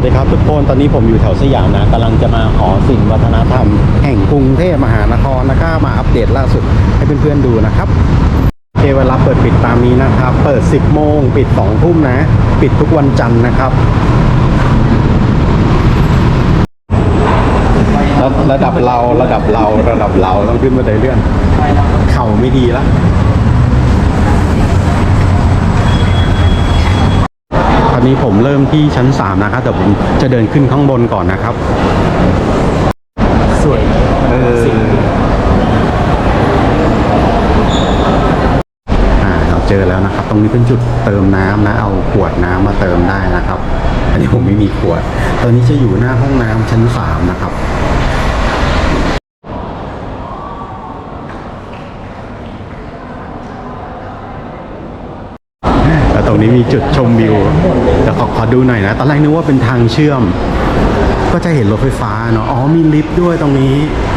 วัสดีครับทุกคน ตอนนี้ผมอยู่แถวสยามนะกำลังจะมาหอศิลป์วัฒนธรรม แห่งกรุงเทพมหานครนะครับมาอัปเดตล่าสุดให้เพื่อนๆดูนะครับโอเคเวลาเปิดปิดตามนี้นะครับ เปิด 10 โมง ปิด 2 ทุ่มนะ ปิดทุกวันจันทร์นะครับระระดับเราระดับเราระดับเราต้องขึ้นมาได้เลื่อน เข่าไม่ดีละ อนนี้ผมเริ่มที่ชั้น 3 นะครับแต่ผมจะเดินขึ้นข้างบนก่อนนะครับ สวยเอออ่าเราเจอแล้วนะครับ ตรงนี้เป็นจุดเติมน้ำนะ เอาขวดน้ำมาเติมได้นะครับ อันนี้ผมไม่มีขวด ตอนนี้จะอยู่หน้าห้องน้ำชั้น 3 นะครับ แล้วต รงนี้มีจุดชมวิวเดี๋ยวขอขอดูหน่อยนะ ตอนแรกนึกว่าเป็นทางเชื่อม ก็จะเห็นรถไฟฟ้าเนาะ อ๋อ มีลิฟต์ด้วยตรงนี้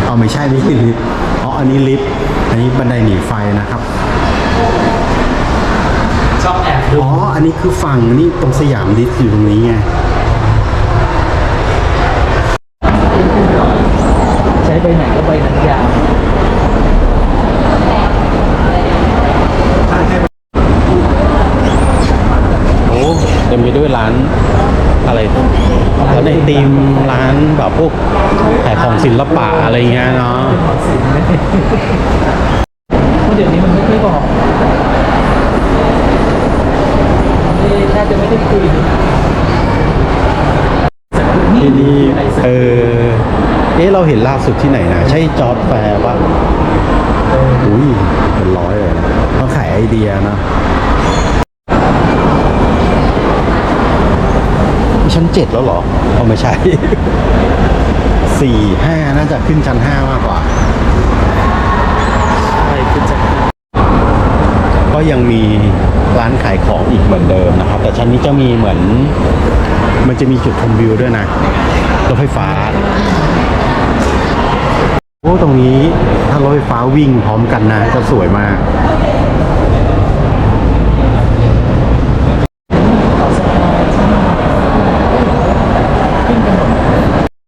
อ๋อ ไม่ใช่ไม่ใช่ลิฟต์ อ๋อ อันนี้ลิฟต์ อันนี้บันไดหนีไฟนะครับ ชอบแอบดู อ๋อ อันนี้คือฝั่งนี่ตรงสยามดิสอยู่ตรงนี้ไง ใช้ใบไหนก็ใบนั้นยาว โอ้เต็ม ไปด้วยร้านอะไรร้านไอติมร้านแบบพวกขายของศิลปะอะไรเงี้ยเนาะสินไหมเพราะเดี๋ยวนี้มันไม่ค่อยบอกนี่แทบจะไม่ได้คุยที่นี่เออเอ๊ะเราเห็นล่าสุดที่ไหนนะใช่จอร์ดแฟร์ปะอุ้ยเป็นร้อยเลยนะต้องขายไอเดียนะ ชั้นเจ็ดแล้วเหรอเอาไม่ใช่สี่ห้าน่าจะขึ้นชั้นห้ามากกว่าไปคุณจะก็ยังมีร้านขายของอีกเหมือนเดิมนะครับ แต่ชั้นนี้จะมีเหมือน มันจะมีจุดชมวิวด้วยนะรถไฟฟ้าโอ้ตรงนี้ถ้ารถไฟฟ้าวิ่งพร้อมกันนะจะสวยมาก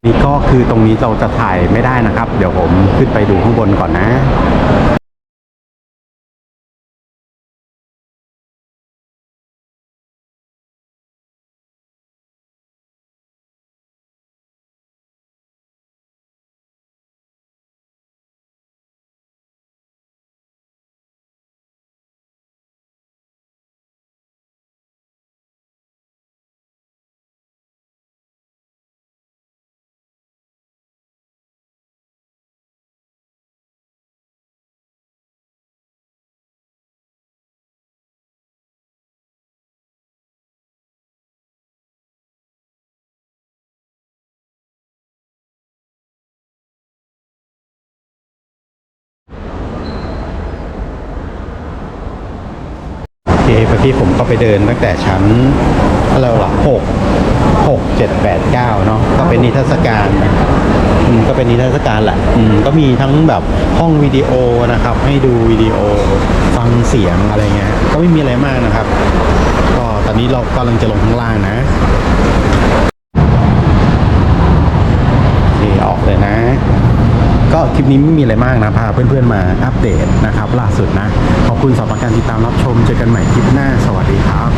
นี่ก็คือตรงนี้เราจะถ่ายไม่ได้นะครับ เดี๋ยวผมขึ้นไปดูข้างบนก่อนนะ โอเคเมื่อกี้ผมก็ไปเดินตั้งแต่ชั้นอะไรหรอหกหกเจ็ดแปดเก้าเนาะก็เป็นนิทรรศการอืมก็เป็นนิทรรศการแหละอืมก็มีทั้งแบบห้องวิดีโอนะครับ ให้ดูวิดีโอฟังเสียงอะไรเงี้ยก็ไม่มีอะไรมากนะครับ ก็ตอนนี้เรากำลังจะลงข้างล่างนะโอเคออกเลยนะ ก็ คลิปนี้ไม่มีอะไรมากนะ พาเพื่อนๆมาอัปเดตนะครับ ล่าสุดนะ ขอบคุณสำหรับการติดตามรับชม เจอกันใหม่คลิปหน้า สวัสดีครับ